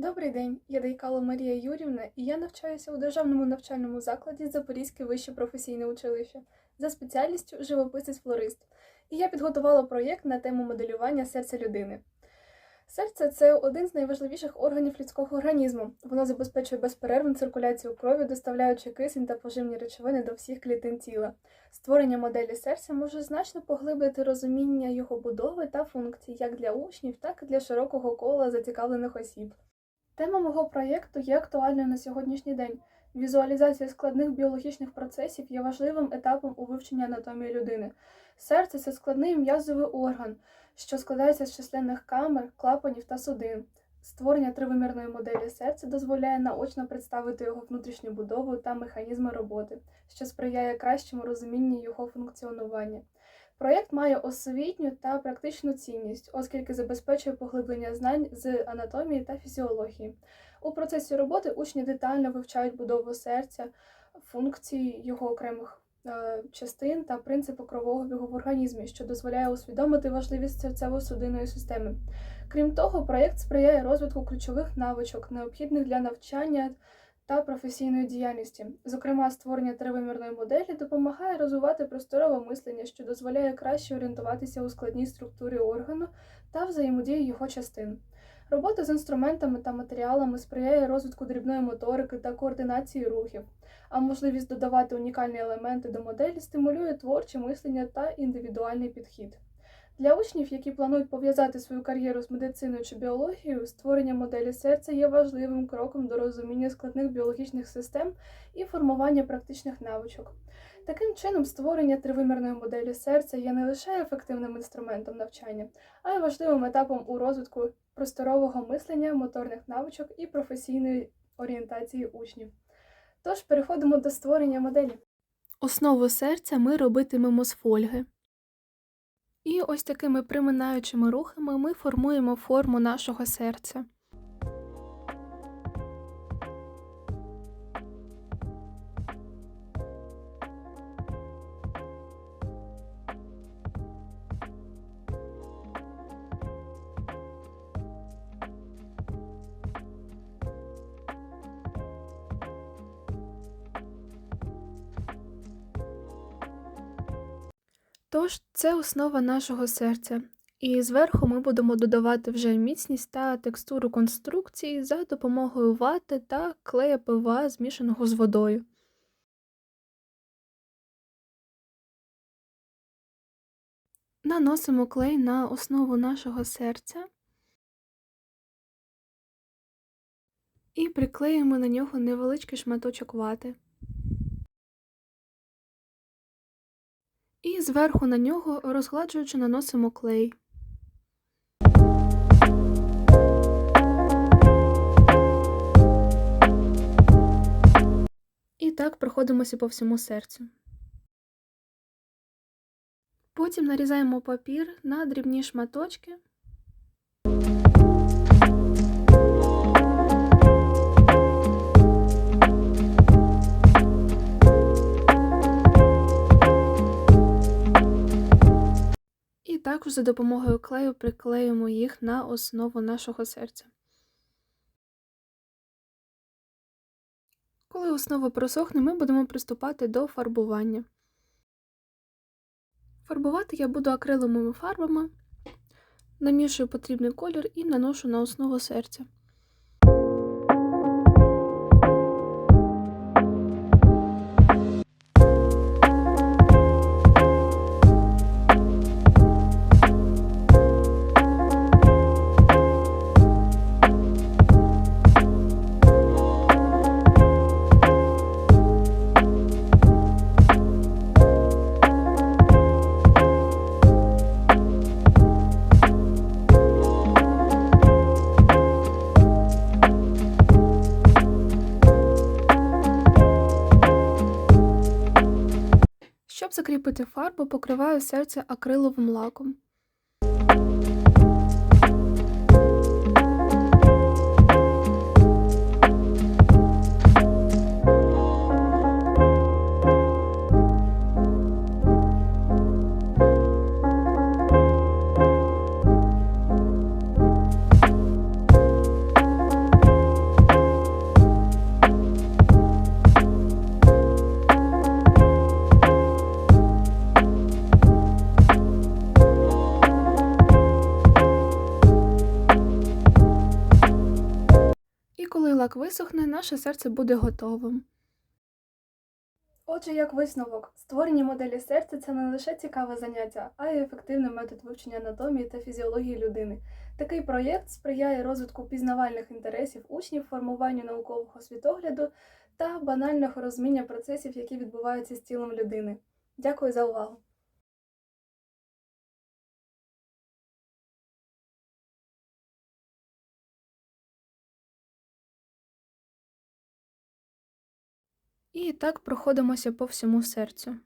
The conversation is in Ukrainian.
Добрий день, я Дейкало Марія Юрівна, і я навчаюся у державному навчальному закладі Запорізьке вище професійне училище за спеціальністю живописець-флорист. І я підготувала проєкт на тему моделювання серця людини. Серце це один з найважливіших органів людського організму. Воно забезпечує безперервну циркуляцію крові, доставляючи кисень та поживні речовини до всіх клітин тіла. Створення моделі серця може значно поглибити розуміння його будови та функцій як для учнів, так і для широкого кола зацікавлених осіб. Тема мого проєкту є актуальною на сьогоднішній день. Візуалізація складних біологічних процесів є важливим етапом у вивченні анатомії людини. Серце це складний м'язовий орган, що складається з численних камер, клапанів та судин. Створення тривимірної моделі серця дозволяє наочно представити його внутрішню будову та механізми роботи, що сприяє кращому розумінню його функціонування. Проєкт має освітню та практичну цінність, оскільки забезпечує поглиблення знань з анатомії та фізіології. У процесі роботи учні детально вивчають будову серця, функції його окремих е, частин та принципи крового бігу в організмі, що дозволяє усвідомити важливість серцево-судинної системи. Крім того, проєкт сприяє розвитку ключових навичок, необхідних для навчання та професійної діяльності. Зокрема, створення тривимірної моделі допомагає розвивати просторове мислення, що дозволяє краще орієнтуватися у складній структурі органу та взаємодії його частин. Робота з інструментами та матеріалами сприяє розвитку дрібної моторики та координації рухів, а можливість додавати унікальні елементи до моделі стимулює творче мислення та індивідуальний підхід. Для учнів, які планують пов'язати свою кар'єру з медициною чи біологією, створення моделі серця є важливим кроком до розуміння складних біологічних систем і формування практичних навичок. Таким чином, створення тривимірної моделі серця є не лише ефективним інструментом навчання, а й важливим етапом у розвитку просторового мислення, моторних навичок і професійної орієнтації учнів. Тож переходимо до створення моделі. Основу серця ми робитимемо з фольги. І ось такими приминаючими рухами ми формуємо форму нашого серця. Тож, це основа нашого серця. І зверху ми будемо додавати вже міцність та текстуру конструкції за допомогою вати та клея ПВА, змішаного з водою. Наносимо клей на основу нашого серця і приклеїмо на нього невеличкий шматочок вати. І зверху на нього, розгладжуючи, наносимо клей. І так проходимося по всьому серцю. Потім нарізаємо папір на дрібні шматочки. Також за допомогою клею приклеюємо їх на основу нашого серця. Коли основа просохне, ми будемо приступати до фарбування. Фарбувати я буду акриловими фарбами, намішую потрібний колір і наношу на основу серця. Щоб закріпити фарбу, покриваю серце акриловим лаком. Лак висохне, наше серце буде готовим. Отже, як висновок, створення моделі серця це не лише цікаве заняття, а й ефективний метод вивчення анатомії та фізіології людини. Такий проєкт сприяє розвитку пізнавальних інтересів учнів, формуванню наукового світогляду та банального розуміння процесів, які відбуваються з тілом людини. Дякую за увагу! І так проходимося по всьому серцю.